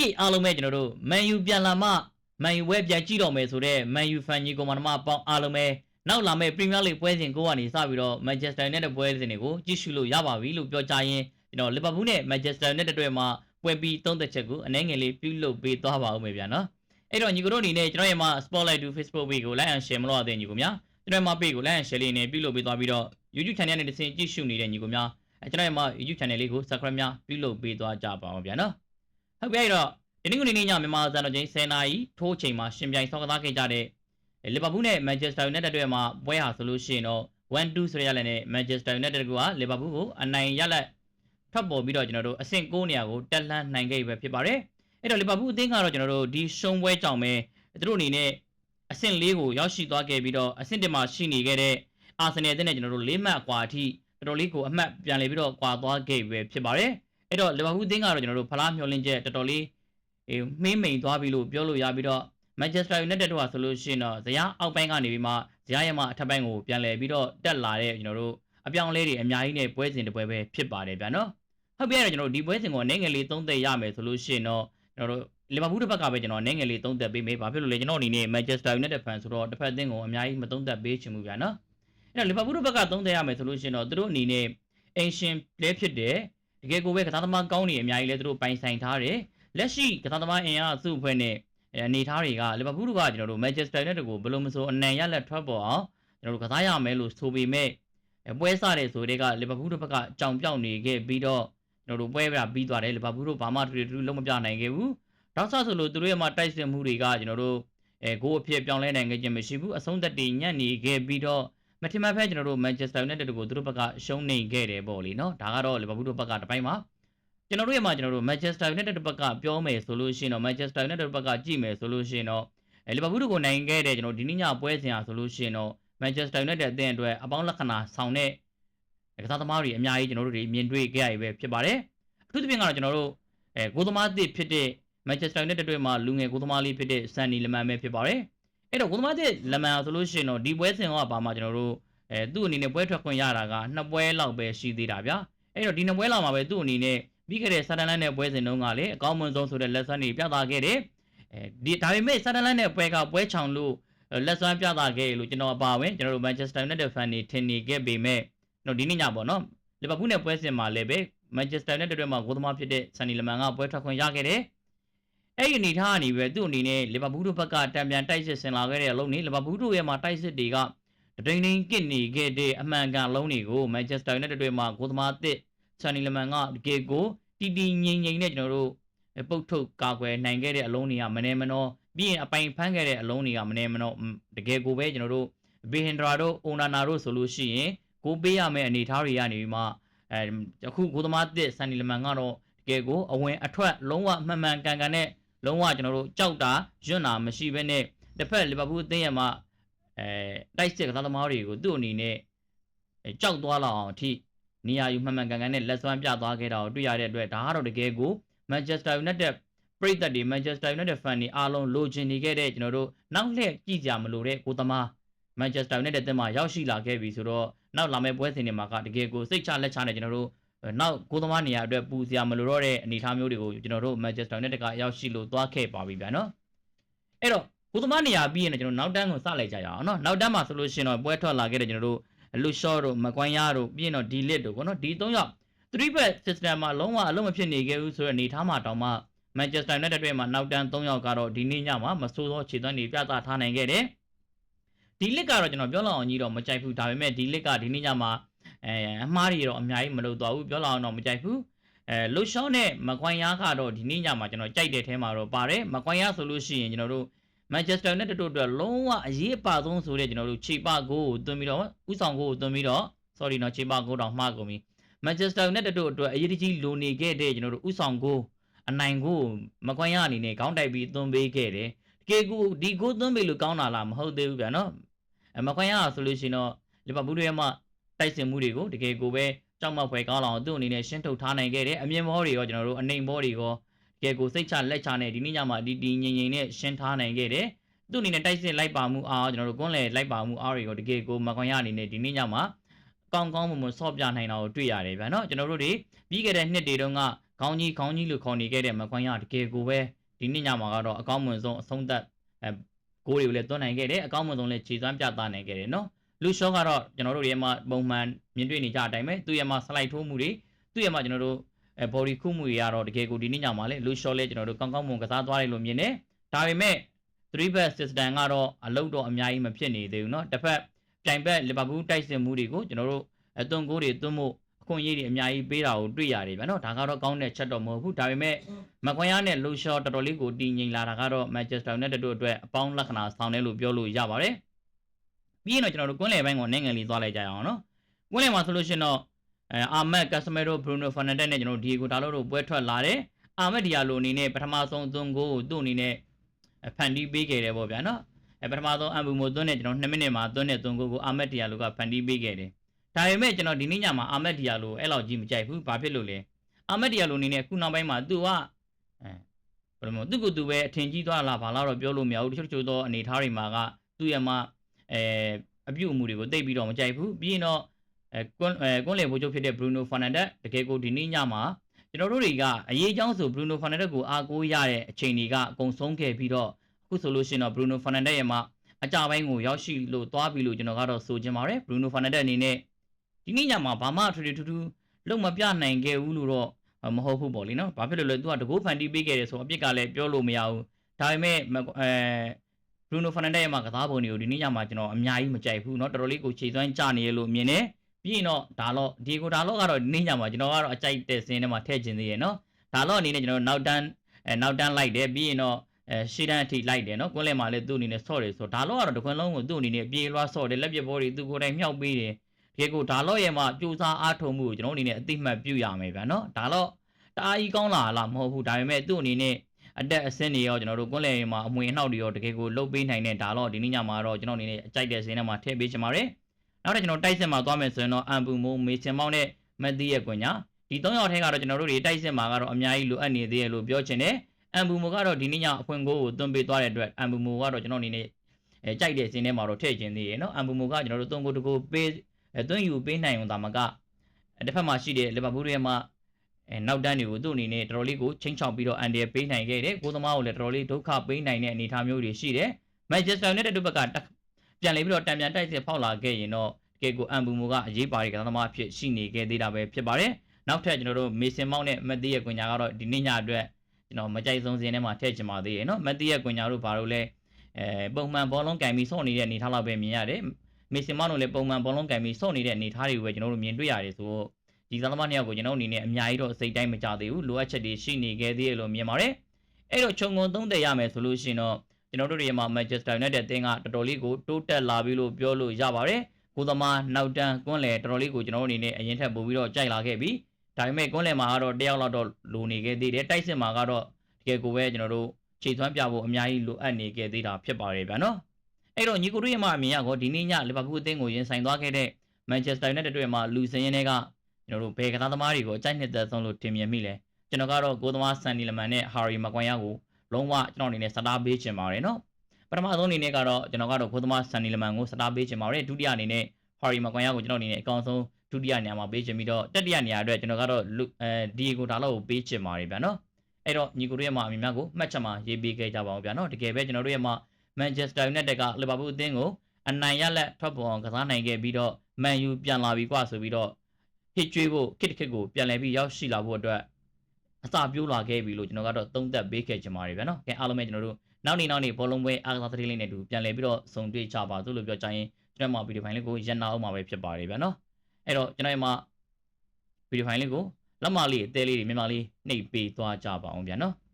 ကိအားလုံးပဲကျွန်တော်တို့မန်ယူပြန်လာမှမန်ယူဝဲပြန်ကြည့်တော့မယ်ဆိုတော့မန်ယူဖန်ကြီးကောင်မနမပေါင်းအားလုံးပဲနောက်လာမယ့်ပရီးမီးယားလိပွဲစဉ်ကိုကနေစပြီးတော့မန်ချက်စတာယူနိုက်တက်ပွဲစဉ်တွေကိုကြည့်ရှုလို့ရပါပြီလို့ပြောကြရင်ကျွန်တော်လီဗာပူးနဲ့မန်ချက်စတာယူနိုက်တက်တွေမှာပွဲပြီးသုံးသက်ချက်ကိုအနည်းငယ်လေးပြုလုပ်ပေးသွားပါဦးမယ်ဗျာနော်အဲ့တော့ညီကိုတို့အနေနဲ့ကျွန်တော်ရဲ့မှာ Spotlight to Facebook page ကို like and share မလုပ်ရသေးညီကိုများကျွန်တော်ရဲ့မှာ page ကို like and share လေးနဲ့ပြုလုပ်ပေးသွားပြီးတော့ YouTube channel နဲ့တစ်ဆင့်ကြည့်ရှုနေတဲ့ညီကိုများအဲကျွန်တော်ရဲ့မှာ YouTube channel လေးကို subscribe များပြုလုပ်ပေးသွားကြပါအောင်ဗျာနော် ဟုတ်ပြီအဲ့တော့ဒီနေ့ကနေညမြန်မာစံတော်ချိန်10နာရီထိုးချိန်မှာရှင်ပြိုင်ဆောက်ကစားခဲ့ကြတဲ့လီဗာပူးနဲ့မန်ချက်စတာယူနိုက်တက်တွေမှာပွဲဟာဆိုလို့ရှိရင်တော့1-2ဆိုရရလည်းနဲ့မန်ချက်စတာယူနိုက်တက်ကလီဗာပူးကိုအနိုင်ရလက်ထွက်ပေါ်ပြီးတော့ကျွန်တော်တို့အဆင့်9နေရာကိုတက်လှမ်းနိုင်ခဲ့ပဲဖြစ်ပါတယ်အဲ့တော့လီဗာပူးအသင်းကတော့ကျွန်တော်တို့ဒီရှုံးပွဲကြောင့်ပဲသူတို့အနေနဲ့အဆင့်၄ကိုရောက်ရှိသွားခဲ့ပြီးတော့အဆင့်1မှာရှိနေခဲ့တဲ့အာဆင်နယ်အသင်းနဲ့ကျွန်တော်တို့၄မှတ်အကွာအထိတော်တော်လေးကိုအမှတ်ပြန်လည်ပြီးတော့ကွာသွားခဲ့ပဲဖြစ်ပါတယ် အဲ့တော့လီဗာပူးအသင်းကတော့ကျွန်တော်တို့ဖလားမျှော်လင့်ချက်တော်တော်လေးအေးမှင်းမိန်သွားပြီလို့ပြောလို့ရပြီးတော့မန်ချက်စတာယူနိုက်တက်တို့ဟာဆိုလို့ရှိရင်တော့ဇယားအောက်ပိုင်းကနေပြီးမှဇယားရမအထက်ပိုင်းကိုပြန်လည်ပြီးတော့တက်လာတဲ့ကျွန်တော်တို့အပြောင်းအလဲတွေအများကြီးနဲ့ပွဲစဉ်တစ်ပွဲပဲဖြစ်ပါတယ်ဗျာနော်ဟုတ်ပြီအဲ့တော့ကျွန်တော်တို့ဒီပွဲစဉ်ကိုအနေငယ်လေးသုံးသက်ရမယ်ဆိုလို့ရှိရင်တော့ကျွန်တော်တို့လီဗာပူးတစ်ဘက်ကပဲကျွန်တော်အနေငယ်လေးသုံးသက်ပေးမယ်ဘာဖြစ်လို့လဲကျွန်တော်အနေနဲ့မန်ချက်စတာယူနိုက်တက်ဖန်ဆိုတော့တစ်ဖက်အသင်းကိုအများကြီးမသုံးသက်ပေးချင်ဘူးဗျာနော်အဲ့တော့လီဗာပူးတစ်ဘက်ကသုံးသက်ရမယ်ဆိုလို့ရှိရင်တော့သူတို့အနေနဲ့အင်ရှင်ပလဲဖြစ်တယ် တကယ်ကိုပဲကစားသမားကောင်းနေအများကြီးလဲသူတို့ပိုင်ဆိုင်ထားတယ်လက်ရှိကစားသမားအင်အားစုအဖွဲ့နဲ့အနေထားတွေကလီဗာပူးတို့ကကျွန်တော်တို့မန်ချက်စတာယူနိုက်တက်ကိုဘယ်လိုမဆိုအနံရလက်ထွက်ပေါ်အောင်ကျွန်တော်တို့ကစားရမယ်လို့ဆိုပေမဲ့ပွဲစားတဲ့ဆိုတွေကလီဗာပူးတို့ဘက်ကအကြောင်ပြောက်နေခဲ့ပြီးတော့ကျွန်တော်တို့ပွဲပြပြီးသွားတယ်လီဗာပူးတို့ဘာမှတူတူလုံးမပြနိုင်ခဲ့ဘူးတောက်ဆဆိုလို့သူတို့ရဲ့မှာတိုက်စစ်မှုတွေကကျွန်တော်တို့အဲဂိုးအဖြစ်ပြောင်းလဲနိုင်ခဲ့ခြင်းမရှိဘူးအဆုံးသက်တည်ညံ့နေခဲ့ပြီးတော့ မထင်မှတ်ဖက်ကျွန်တော်တို့မန်ချက်စတာယူနိုက်တက်ကိုသူတို့ဘက်ကရှုံးနေခဲ့တယ်ပေါ့လေနော်ဒါကတော့လီဗာပူးတို့ဘက်ကတပိုင်းမှာကျွန်တော်တို့ရဲ့မှာကျွန်တော်တို့ Manchester United ဘက်ကပြောမယ်ဆိုလို့ရှိရင်တော့ Manchester United ဘက်ကကြည့်မယ်ဆိုလို့ရှိရင်တော့အဲလီဗာပူးတို့ကိုနိုင်ခဲ့တဲ့ကျွန်တော်ဒီနေ့ညပွဲစဉ်ဟာဆိုလို့ရှိရင်တော့ Manchester United အသင်းအတွက်အပေါင်းလက္ခဏာဆောင်တဲ့ကစားသမားတွေအများကြီးကျွန်တော်တို့တွေမြင်တွေ့ခဲ့ရပြီပဲဖြစ်ပါတယ်အထူးသဖြင့်ကတော့ကျွန်တော်တို့အဲကိုသမားအသစ်ဖြစ်တဲ့ Manchester United တွေမှာလူငယ်ကိုသမားလေးဖြစ်တဲ့ Sunny Lemon ပဲဖြစ်ပါတယ် အဲ့တော့ကိုသမားသစ် Lemon ဆိုလို့ရှိရင်တော့ဒီပွဲစဉ်ကဘာမှကျွန်တော်တို့အဲသူ့အနေနဲ့ပွဲထွက်ခွင့်ရတာကနှစ်ပွဲလောက်ပဲရှိသေးတာဗျာအဲ့တော့ဒီနှစ်ပွဲလောက်မှာပဲသူ့အနေနဲ့ပြီးခဲ့တဲ့ဆာတန်လန်နဲ့ပွဲစဉ်တုန်းကလည်းအကောင်းမွန်ဆုံးဆိုတဲ့လက်စွမ်းတွေပြသခဲ့တယ်အဲဒီဒါပေမဲ့ဆာတန်လန်နဲ့ပွဲကပွဲချောင်လို့လက်စွမ်းပြသခဲ့လို့ကျွန်တော်အပါဝင်ကျွန်တော်တို့ Manchester United fan တွေထင်နေခဲ့ပေမဲ့တော့ဒီနေ့ညပေါ့နော်လီဗာပူးနဲ့ပွဲစဉ်မှာလည်းပဲ Manchester United တွေမှာဂိုးသမားဖြစ်တဲ့ဆန်နီလမန်ကပွဲထွက်ခွင့်ရခဲ့တယ် အဲ့ဒီအနေထားအနေပဲသူ့အနေနဲ့လီဗာပူးတို့ဘက်ကတံပြန်တိုက်စစ်ဆင်လာခဲ့တဲ့အလုံးနေလီဗာပူးတို့ရဲ့မှာတိုက်စစ်တွေကတတိန်တိန်ကစ်နေခဲ့တဲ့အမှန်ကန်လုံးတွေကို Manchester United တွေမှာဂိုးသမားအသစ်ဆန်နီလမန်ကတကယ်ကိုတီတီငိမ့်ငိမ့်နဲ့ကျွန်တော်တို့ပုတ်ထုတ်ကာကွယ်နိုင်ခဲ့တဲ့အလုံးတွေကမနေမနောပြီးရင်အပိုင်ဖမ်းခဲ့တဲ့အလုံးတွေကမနေမနောတကယ်ကိုပဲကျွန်တော်တို့ဘေဟင်ဒရာတို့အိုနာနာတို့ဆိုလို့ရှိရင်ကိုပေးရမယ့်အနေထားတွေကနေပြီးမှအဲအခုကိုသမားတစ်ဆန်နီလမန်ကတော့တကယ်ကိုအဝင်အထွက်လုံးဝမှန်မှန်ကန်ကန်နဲ့ လုံးဝကျွန်တော်တို့ကြောက်တာယွန့်တာမရှိဘဲနဲ့တစ်ဖက်လီဗာပူးအသင်းရဲ့မှာအဲတိုက်စစ်ကစားသမားတွေကိုသူ့အနေနဲ့ကြောက်သွားလောက်အောင်အထိနေရာယူမှန်မှန်ကန်ကန်နဲ့လက်စွမ်းပြသွားခဲ့တာကိုတွေ့ရတဲ့အတွက်ဒါကတော့တကယ်ကို Manchester United ပရိသတ်တွေ Manchester United fan တွေအားလုံးလိုချင်နေခဲ့တဲ့ကျွန်တော်တို့နောက်လှည့်ကြည့်ကြမလို့တဲ့ကိုသမား Manchester United တင်မှာရောက်ရှိလာခဲ့ပြီဆိုတော့နောက်လာမယ့်ပွဲစဉ်တွေမှာကတကယ်ကိုစိတ်ချလက်ချနဲ့ကျွန်တော်တို့ နောက်ကိုသမားနေရာအတွက်ပူစရာမလိုတော့တဲ့အနေအထားမျိုးတွေကိုကျွန်တော်တို့ Manchester United ကရောက်ရှိလို့သွားခဲ့ပါပြီဗျာနော်အဲ့တော့ကိုသမားနေရာပြီးရင်ကျွန်တော်နောက်တန်းကိုစလိုက်ကြရအောင်နော်နောက်တန်းမှာဆိုလို့ရှိရင်တော့ပွဲထွက်လာခဲ့တဲ့ကျွန်တော်တို့လူရှော့တို့မကွိုင်းရတို့ပြီးရင်တော့ဒီလစ်တို့ပေါ့နော်ဒီ၃ယောက်3 bet system မှာလုံးဝအလုံးမဖြစ်နေခဲ့ဘူးဆိုတဲ့အနေထားမှာတောင်မှ Manchester United တွေမှာနောက်တန်း၃ယောက်ကတော့ဒီနေ့ညမှာမဆိုးသောခြေသွမ်းတွေပြသထားနိုင်ခဲ့တယ်ဒီလစ်ကတော့ကျွန်တော်ပြောလောက်အောင်ကြီးတော့မကြိုက်ဘူးဒါပေမဲ့ဒီလစ်ကဒီနေ့ညမှာ အဲအမှားတွေတော့အများကြီးမလုပ်တော့ဘူးပြောလောက်အောင်တော့မကြိုက်ဘူးအဲလူရှော့နဲ့မကွိုင်းရကတော့ဒီနေ့ညမှာကျွန်တော်ကြိုက်တဲ့ထဲမှာတော့ပါတယ်မကွိုင်းရဆိုလို့ရှိရင်ကျွန်တော်တို့ Manchester United တို့အတွက်လုံးဝအရေးပါဆုံးဆိုတဲ့ကျွန်တော်တို့ခြေပကိုကိုသွင်းပြီးတော့ဥဆောင်ကိုကိုသွင်းပြီးတော့ sorry နော်ခြေပကိုတော့မှားကုန်ပြီ Manchester United တို့အတွက်အရေးကြီးလိုနေခဲ့တဲ့ကျွန်တော်တို့ဥဆောင်ကိုအနိုင်ကိုမကွမ်းရအနေနဲ့ခေါင်းတိုက်ပြီးသွင်းပေးခဲ့တယ်တကယ်ကိုဒီကိုသွင်းပေးလို့ကောင်းတာလားမဟုတ်သေးဘူးဗျာနော်အမကွမ်းရဆိုလို့ရှိရင်တော့လီဗာပူးရဲ့မှ တိုက်စင်မှုတွေကိုတကယ်ကိုပဲကြောက်မောက်ဖွယ်ကောင်းအောင်သူ့အနေနဲ့ရှင်းထုတ်ထားနိုင်ခဲ့တယ်အမြင်ဘောတွေရောကျွန်တော်တို့အနေဘောတွေရောကဲကိုစိတ်ချလက်ချနဲ့ဒီနေ့ညမှာဒီဒီငြိမ်ငြိမ်နဲ့ရှင်းထားနိုင်ခဲ့တယ်သူ့အနေနဲ့တိုက်စစ်လိုက်ပါမှုအားကျွန်တော်တို့ကွန်းလေလိုက်ပါမှုအားတွေကိုတကယ်ကိုမကွန်ရအနေနဲ့ဒီနေ့ညမှာကောင်းကောင်းမွန်မွန်ဆော့ပြနိုင်တာကိုတွေ့ရတယ်ဗျာနော်ကျွန်တော်တို့တွေပြီးခဲ့တဲ့နှစ်တွေတုန်းကခေါင်းကြီးခေါင်းကြီးလို့ခေါ်နေခဲ့တဲ့မကွန်ရတကယ်ကိုပဲဒီနေ့ညမှာကတော့အကောင်းမွန်ဆုံးအဆုံးသက်အဲဂိုးတွေကိုလည်းသွင်းနိုင်ခဲ့တယ်အကောင်းမွန်ဆုံးလည်းခြေစွမ်းပြသနိုင်ခဲ့တယ်နော် လူရှော့ကတော့ကျွန်တော်တို့ရဲ့မှာပုံမှန်မြင်တွေ့နေကြအတိုင်းပဲသူ့ရဲ့မှာ slide ထိုးမှုတွေသူ့ရဲ့မှာကျွန်တော်တို့အဲ body ခုမှုတွေကတော့တကယ်ကိုဒီနေ့ညမှာလေလူရှော့လေးကျွန်တော်တို့ကောင်းကောင်းမွန်ကစားသွားတယ်လို့မြင်တယ်ဒါပေမဲ့ 3 back system ကတော့အလုတ်တော့အများကြီးမဖြစ်နေသေးဘူးเนาะတစ်ဖက်ပြိုင်ဘက်လီဗာပူးတိုက်စစ်မှုတွေကိုကျွန်တော်တို့အသွင်ကိုးတွေသွင်းဖို့အခွင့်အရေးတွေအများကြီးပေးတာကိုတွေ့ရတယ်ဗျာเนาะဒါကတော့ကောင်းတဲ့ချက်တော့မဟုတ်ဘူးဒါပေမဲ့မကွန်ရနဲ့လူရှော့တော်တော်လေးကိုတည်ငြိမ်လာတာကတော့ Manchester United တို့အတွက်အပေါင်းလက္ခဏာဆောင်တယ်လို့ပြောလို့ရပါတယ် ပြီးရင်တော့ကျွန်တော်တို့ကွင်းလယ်ဘက်ကိုနိုင်ငံလေးသွားလိုက်ကြရအောင်နော်ကွင်းလယ်မှာဆိုလို့ရှိရင်တော့အာမတ်ကက်စမဲရိုဘရူနိုဖာနန်ဒက်နဲ့ကျွန်တော်တို့ဒီကိုဒါလို့တို့ပွဲထွက်လာတယ်အာမတ်ဒီယာလိုအနေနဲ့ပထမဆုံးသွင်းကိုသူ့အနေနဲ့ဖန်တီးပေးခဲ့တယ်ပေါ့ဗျာနော်အဲပထမဆုံးအမ်ဘူမိုသွင်းတဲ့ကျွန်တော်2မိနစ်မှာသွင်းတဲ့သွင်းကိုကိုအာမတ်ဒီယာလိုကဖန်တီးပေးခဲ့တယ်ဒါပေမဲ့ကျွန်တော်ဒီနေ့ညမှာအာမက်ဒီယာလိုအဲ့လောက်ကြီးမကြိုက်ဘူးဘာဖြစ်လို့လဲအာမက်ဒီယာလိုအနေနဲ့ခုနောက်ပိုင်းမှာသူကအဲဘယ်လိုမလဲသူကသူပဲအထင်ကြီးသွားလားဘာလို့တော့ပြောလို့မရဘူးတချို့တချို့သောအနေထားတွေမှာကသူ့ရဲ့မှာ အဲအပြုတ်အမူတွေကိုတိတ်ပြီးတော့မကြိုက်ဘူးပြီးရင်တော့အဲကွန်းအဲကွန်းလေဘိုးချုပ်ဖြစ်တဲ့ဘရူနိုဖာနန်ဒက်တကယ်ကိုဒီနေ့ညမှာကျွန်တော်တို့တွေကအရေးချောင်းဆိုဘရူနိုဖာနန်ဒက်ကိုအားကိုးရတဲ့အချိန်တွေကအကုန်ဆုံးခဲ့ပြီးတော့အခုဆိုလို့ရှိရင်တော့ဘရူနိုဖာနန်ဒက်ရဲ့မှာအကြပိုင်းကိုရောက်ရှိလို့သွားပြီလို့ကျွန်တော်ကတော့ဆိုချင်ပါတယ်ဘရူနိုဖာနန်ဒက်အနေနဲ့ဒီနေ့ညမှာဘာမှထူထူထူထူလုံးမပြနိုင်ခဲ့ဘူးလို့တော့မဟုတ်ဘူးပေါ့လေနော်ဘာဖြစ်လို့လဲသူကတကိုးဖန်တီးပေးခဲ့တယ်ဆိုအပြစ်ကလည်းပြောလို့မရဘူးဒါပေမဲ့အဲ ဘရူနိုဖာနန်ဒက်ရဲ့မှာကစားပုံတွေကိုဒီနေ့ညမှာကျွန်တော်အများကြီးမကြိုက်ဘူးเนาะတော်တော်လေးကိုခြေသွမ်းကျနေရလို့မြင်တယ်ပြီးရင်တော့ဒါတော့ဒီကိုဒါတော့ကတော့ဒီနေ့ညမှာကျွန်တော်ကတော့အကြိုက်တဲ့စင်းထဲမှာထည့်ခြင်းသေးရယ်เนาะဒါတော့အနေနဲ့ကျွန်တော်နောက်တန်းအဲနောက်တန်းလိုက်တယ်ပြီးရင်တော့အဲရှေ့တန်းအထိလိုက်တယ်နော်ကွန်းလဲမှာလည်းသူ့အနေနဲ့ဆော့တယ်ဆိုဒါတော့ကတော့တခွန်းလုံးကိုသူ့အနေနဲ့ပြေးလွှားဆော့တယ်လက်ပြဘောတွေသူကိုယ်တိုင်မြောက်ပေးတယ်တကယ်ကိုဒါတော့ရဲ့မှာကြိုးစားအားထုတ်မှုကိုကျွန်တော်အနေနဲ့အသိမှတ်ပြုရမယ်ဗျာနော်ဒါတော့တအားကြီးကောင်းလာလားမဟုတ်ဘူးဒါပေမဲ့သူ့အနေနဲ့ အတက်အဆင်းတွေရောကျွန်တော်တို့ကွန်းလဲမှာအမွေအနှောက်တွေရောတကယ်ကိုလုတ်ပေးနိုင်တဲ့ဒါတော့ဒီနေ့ညမှာတော့ကျွန်တော်အနေနဲ့အကြိုက်တဲ့စင်းထဲမှာထည့်ပေးချင်ပါတယ်နောက်တော့ကျွန်တော်တိုက်စစ်မှာသွားမယ်ဆိုရင်တော့အမ်ပူမိုးမေချင်မောင်းနဲ့မက်သီးရဲ့ကွန်ညာဒီ၃ယောက်ထဲကတော့ကျွန်တော်တို့တွေတိုက်စစ်မှာကတော့အများကြီးလိုအပ်နေသေးတယ်လို့ပြောချင်တယ်အမ်ဘူမိုကတော့ဒီနေ့ညအဖွင့်ကိုကိုသွင်းပေးသွားတဲ့အတွက်အမ်ဘူမိုကတော့ကျွန်တော်အနေနဲ့အဲကြိုက်တဲ့စင်းထဲမှာတော့ထည့်ခြင်းသေးရယ်နော်အမ်ဘူမိုကကျွန်တော်တို့သွင်းကိုတကိုပေးအဲသွင်းယူပေးနိုင်အောင်ဒါမှကတစ်ဖက်မှာရှိတဲ့လီဗာပူးရဲ့မှာ အဲနောက်တန်းတွေကိုသူ့အနေနဲ့တော်တော်လေးကိုချင်းချောင်ပြီးတော့အန်ဒီပေးနိုင်ခဲ့တယ်ကိုသမားကိုလည်းတော်တော်လေးဒုက္ခပေးနိုင်တဲ့အနေအထားမျိုးတွေရှိတယ်မန်ချက်စတာယူနိုက်တက်တို့ဘက်ကပြန်လေပြီးတော့တံပြန်တိုက်စစ်ဖောက်လာခဲ့ရင်တော့တကယ်ကိုအမ်ဘူမိုကအရေးပါတဲ့ကစားသမားဖြစ်ရှိနေခဲ့သေးတာပဲဖြစ်ပါတယ်နောက်ထပ်ကျွန်တော်တို့မေဆင်မောင်းနဲ့မက်သီးရဲ့ကွန်ညာကတော့ဒီနေ့ညအတွက်ကျွန်တော်မကြိုက်ဆုံးစင်းထဲမှာထည့်ချင်ပါသေးတယ်နော်မက်သီးရဲ့ကွန်ညာတို့ဘာလို့လဲအဲပုံမှန်ဘောလုံးကင်ပြီးဆော့နေတဲ့အနေထားလောက်ပဲမြင်ရတယ်မေဆင်မောင်းတို့လည်းပုံမှန်ဘောလုံးကင်ပြီးဆော့နေတဲ့အနေထားတွေကိုပဲကျွန်တော်တို့မြင်တွေ့ရတယ်ဆိုတော့ ဒီသမားနှစ်ယောက်ကိုကျွန်တော်အနေနဲ့အများကြီးတော့စိတ်တိုင်းမကြသေးဘူးလိုအပ်ချက်တွေရှိနေခဲ့သေးတယ်လို့မြင်ပါတယ်အဲ့တော့ခြုံငုံသုံးသက်ရမယ်ဆိုလို့ရှိရင်တော့ကျွန်တော်တို့တွေမှာ Manchester United အသင်းကတော်တော်လေးကိုတိုးတက်လာပြီလို့ပြောလို့ရပါတယ်ကိုသမားနောက်တန်းကွန်းလေတော်တော်လေးကိုကျွန်တော်တို့အနေနဲ့အရင်ထက်ပိုပြီးတော့ကြိုက်လာခဲ့ပြီဒါပေမဲ့ကွန်းလေမှာကတော့တယောက်လောက်တော့လိုနေခဲ့သေးတယ်တိုက်စစ်မှာကတော့တကယ်ကိုပဲကျွန်တော်တို့ခြေသွမ်းပြဖို့အများကြီးလိုအပ်နေခဲ့သေးတာဖြစ်ပါတယ်ဗျာနော်အဲ့တော့ညီကိုတို့ရဲ့မှာအမြင်ကတော့ဒီနေ့ညလီဗာပူးအသင်းကိုရင်ဆိုင်သွားခဲ့တဲ့ Manchester United တွေမှာလူစင်းရင်းတွေက ကျွန်တော်တို့ဘယ်ကစားသမားတွေကိုအကြိုက်နှစ်သက်ဆုံးလို့ထင်မြင်မိလဲကျွန်တော်ကတော့ကိုသမားဆန်နီလမန်နဲ့ဟာရီမကွန်ယာကိုလုံးဝကျွန်တော်အနေနဲ့စတားပေးချင်ပါတယ်နော်ပထမဆုံးအနေနဲ့ကတော့ကျွန်တော်ကတော့ကိုသမားဆန်နီလမန်ကိုစတားပေးချင်ပါတယ်ဒုတိယအနေနဲ့ဟာရီမကွန်ယာကိုကျွန်တော်အနေနဲ့အကောင်းဆုံးဒုတိယနေရာမှာပေးချင်ပြီးတော့တတိယနေရာအတွက်ကျွန်တော်ကတော့အဲဒီကိုဒါလောက်ကိုပေးချင်ပါတယ်ဗျာနော်အဲ့တော့ညီကိုတို့ရဲ့မှာအမြင်များကိုမှတ်ချက်မှာရေးပေးခဲ့ကြပါအောင်ဗျာနော်တကယ်ပဲကျွန်တော်တို့ရဲ့မှာ Manchester United ကလီဗာပူးအသင်းကိုအနိုင်ရလက်ထွက်ပေါ်အောင်ကစားနိုင်ခဲ့ပြီးတော့ Man U ပြန်လာပြီကွာဆိုပြီးတော့ ဟစ်ကျွေးဖို့ခစ်တခစ်ကိုပြန်လည်ပြီးရောက်ရှိလာဖို့အတွက်အစာပြိုးလာခဲ့ပြီလို့ကျွန်တော်ကတော့သုံးသပ်ပေးခဲ့ချင်ပါတယ်ဗျာနော်။ကဲအားလုံးပဲကျွန်တော်တို့နောက်နေ့နောက်နေ့ဘောလုံးပွဲအားကစားသတင်းလေးနဲ့တူပြန်လည်ပြီးတော့စုံတွေ့ကြပါစို့လို့ပြောချင်ရင်ကျွန်တော်မှာဗီဒီယိုဖိုင်လေးကိုရန်နာအောင်မှာပဲဖြစ်ပါတယ်ဗျာနော်။အဲ့တော့ကျွန်တော်ရဲ့မှာဗီဒီယိုဖိုင်လေးကိုလက်မလေးအသေးလေးတွေမြန်မာလေးနှိပ်ပေးသွားကြပါအောင်ဗျာနော်။